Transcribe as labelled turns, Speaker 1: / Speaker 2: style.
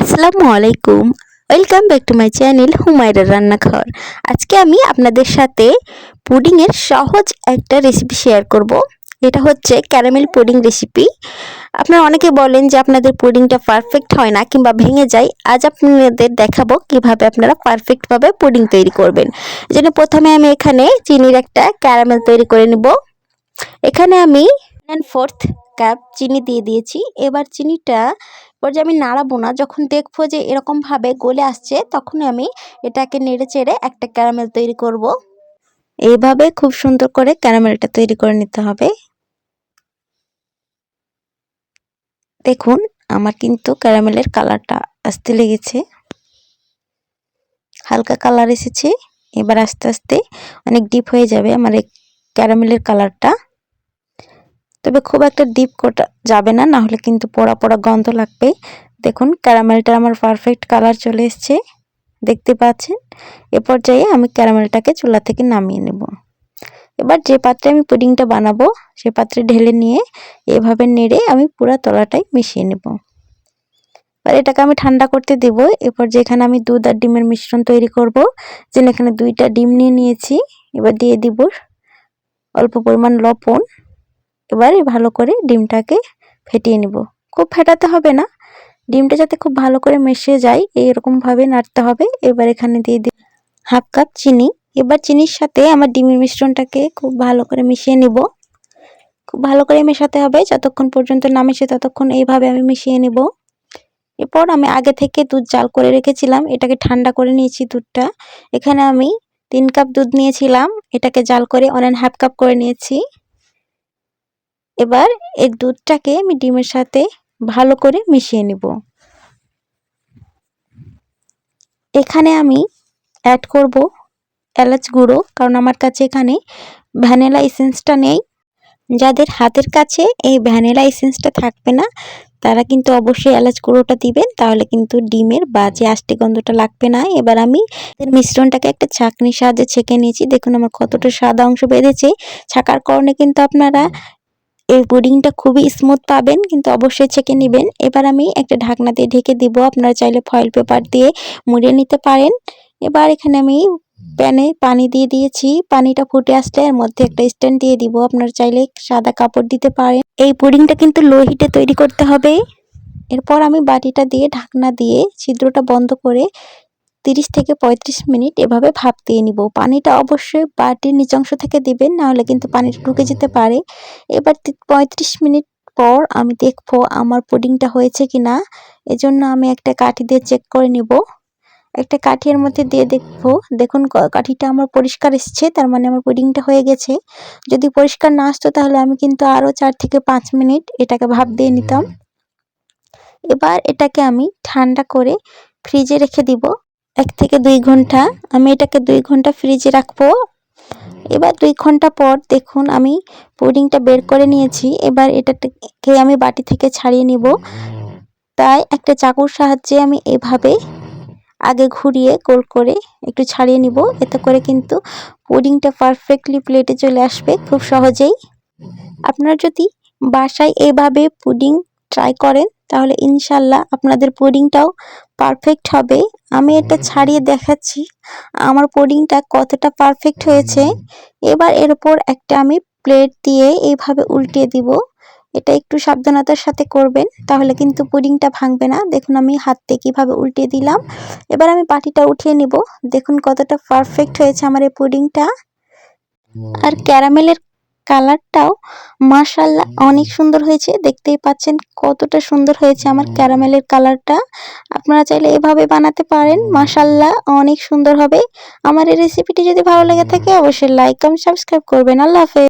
Speaker 1: আসসালামু আলাইকুম। Welcome back to my channel হুমায়রার রান্নাঘর। আজকে আমি আপনাদের সাথে পুডিংয়ের সহজ একটা রেসিপি শেয়ার করব। এটা হচ্ছে ক্যারামেল পুডিং রেসিপি আপনারা অনেকে বলেন যে আপনাদের পুডিংটা পারফেক্ট হয় না কিংবা ভেঙে যায়। আজ আপনাদের দেখাবো কীভাবে আপনারা পারফেক্টভাবে পুডিং তৈরি করবেন। এই প্রথমে আমি এখানে চিনির একটা ক্যারামেল তৈরি করে নেব। এখানে আমি অ্যান্ড ফোর্থ কাপ চিনি দিয়ে দিয়েছি। এবার চিনিটা, এবার যে আমি নাড়াবো না, যখন দেখব যে এরকমভাবে গলে আসছে তখন আমি এটাকে নেড়ে চেড়ে একটা ক্যারামেল তৈরি করব। এইভাবে খুব সুন্দর করে ক্যারামেলটা তৈরি করে নিতে হবে। দেখুন, আমার কিন্তু ক্যারামেলের কালারটা আসতে লেগেছে। হালকা কালার এসেছে। এবার আস্তে আস্তে অনেক ডিপ হয়ে যাবে আমার এই ক্যারামেলের কালারটা তবে খুব একটা ডিপ কোটা যাবে না না হলে কিন্তু পোড়া পোড়া গন্ধ লাগবে দেখুন ক্যারামেলটা আমার পারফেক্ট কালার চলে এসছে, দেখতে পাচ্ছেন? এ পর্যায়ে আমি ক্যারামেলটাকে চুলা থেকে নামিয়ে নেব। এবার যে পাত্রে আমি পুডিংটা বানাবো, সে পাত্রে ঢেলে নিয়ে এভাবে নেড়ে আমি পুরো তলাটাই মিশিয়ে নেব। এবার এটাকে আমি ঠান্ডা করতে দেব। এরপর যেখানে আমি দুধ আর ডিমের মিশ্রণ তৈরি করব যেন এখানে দুইটা ডিম নিয়ে নিয়েছি। এবার দিয়ে দিব অল্প পরিমাণ লবণ। এবারে ভালো করে ডিমটাকে ফেটিয়ে নিব। খুব ফেটাতে হবে না। ডিমটা যাতে খুব ভালো করে মিশে যায় এই এইরকমভাবে নাড়তে হবে। এবার এখানে দিয়ে দিই হাফ কাপ চিনি। এবার চিনির সাথে আমার ডিমের মিশ্রণটাকে খুব ভালো করে মিশিয়ে নিব। খুব ভালো করে মেশাতে হবে। যতক্ষণ পর্যন্ত না মিশে ততক্ষণ এইভাবে আমি মিশিয়ে নিব। এরপর আমি আগে থেকে দুধ জাল করে রেখেছিলাম। এটাকে ঠান্ডা করে নিয়েছি দুধটা। এখানে আমি তিন কাপ দুধ নিয়েছিলাম। এটাকে জাল করে অনেক হাফ কাপ করে নিয়েছি। এবার এই দুধটাকে আমি ডিমের সাথে ভালো করে মিশিয়ে নিব। এখানে আমি অ্যাড করব এলাচ গুঁড়ো, কারণ আমার কাছে এখানে ভ্যানিলা এসেন্সটা নেই। যাদের হাতের কাছে এই ভ্যানিলা এসেন্সটা থাকবে না, তারা কিন্তু অবশ্যই এলাচ গুঁড়োটা দিবেন, তাহলে কিন্তু ডিমের বাজে আষ্টে গন্ধটা লাগবে না। এবার আমি মিশ্রণটাকে একটা ছাঁকনির সাহায্যে ছেঁকে নিয়েছি। দেখুন আমার কতটা সাদা অংশ বেঁধেছে। ছাকার কারণে কিন্তু আপনারা এই পুডিংটা খুবই স্মুথ পাবেন, কিন্তু অবশ্যই ছেঁকে নেবেন। এবার আমি একটা ঢাকনা দিয়ে ঢেকে দিব। আপনারা চাইলে ফয়েল পেপার দিয়ে মুড়ে নিতে পারেন। এবার এখানে আমি প্যানে পানি দিয়ে দিয়েছি। পানিটা ফুটে আসলে এর মধ্যে একটা স্ট্যান্ড দিয়ে দিব। আপনারা চাইলে সাদা কাপড় দিতে পারেন। এই পুডিংটা কিন্তু লো হিটে তৈরি করতে হবে। এরপর আমি বাটিটা দিয়ে ঢাকনা দিয়ে ছিদ্রটা বন্ধ করে তিরিশ থেকে পঁয়ত্রিশ মিনিট এভাবে ভাপ দিয়ে নিব। পানিটা অবশ্যই বাটির নিচাংশ থেকে দিবেন, নাহলে কিন্তু পানিটা ঢুকে যেতে পারে। এবার পঁয়ত্রিশ মিনিট পর আমি দেখব আমার পুডিংটা হয়েছে কি না এজন্য আমি একটা কাঠি দিয়ে চেক করে নিব। একটা কাঠির মধ্যে দিয়ে দেখব। দেখুন কাঠিটা আমার পরিষ্কার এসছে, তার মানে আমার পুডিংটা হয়ে গেছে। যদি পরিষ্কার না আসতো তাহলে আমি কিন্তু আরও চার থেকে পাঁচ মিনিট এটাকে ভাপ দিয়ে নিতাম। এবার এটাকে আমি ঠান্ডা করে ফ্রিজে রেখে দিব। এক থেকে দুই ঘণ্টা, আমি এটাকে দুই ঘণ্টা ফ্রিজে রাখব। এবার দুই ঘণ্টা পর দেখুন আমি পুডিংটা বের করে নিয়েছি। এবার এটাকে আমি বাটি থেকে ছাড়িয়ে নিব। তাই একটা চাকুর সাহায্যে আমি এভাবে আগে ঘুরিয়ে গোল করে একটু ছাড়িয়ে নিব। এতে করে কিন্তু পুডিংটা পারফেক্টলি প্লেটে চলে আসবে খুব সহজেই। আপনারা যদি বাসায় এভাবে পুডিং ট্রাই করেন তাহলে ইনশাল্লাহ আপনাদের পুডিংটাও পারফেক্ট হবে। আমি এটা ছাড়িয়ে দেখাচ্ছি আমার পুডিংটা কতটা পারফেক্ট হয়েছে। এবার এর উপর একটা আমি প্লেট দিয়ে এইভাবে উল্টিয়ে দিব। এটা একটু সাবধানতার সাথে করবেন তাহলে কিন্তু পুডিংটা ভাঙবে না। দেখুন আমি হাতে কীভাবে উল্টিয়ে দিলাম। এবার আমি বাটিটা উঠিয়ে নিব। দেখুন কতটা পারফেক্ট হয়েছে আমার এই পুডিংটা। আর ক্যারামেলের কালারটাও মাশাল্লাহ অনেক সুন্দর হয়েছে। দেখতেই পাচ্ছেন কতটা সুন্দর হয়েছে আমার ক্যারামেলের কালারটা। আপনারা চাইলে এভাবে বানাতে পারেন। মাশাল্লাহ অনেক সুন্দর হবে। আমার এই রেসিপিটি যদি ভালো লেগে থাকে অবশ্যই লাইক কমেন্ট সাবস্ক্রাইব করবেন। আল্লাহ হাফেজ।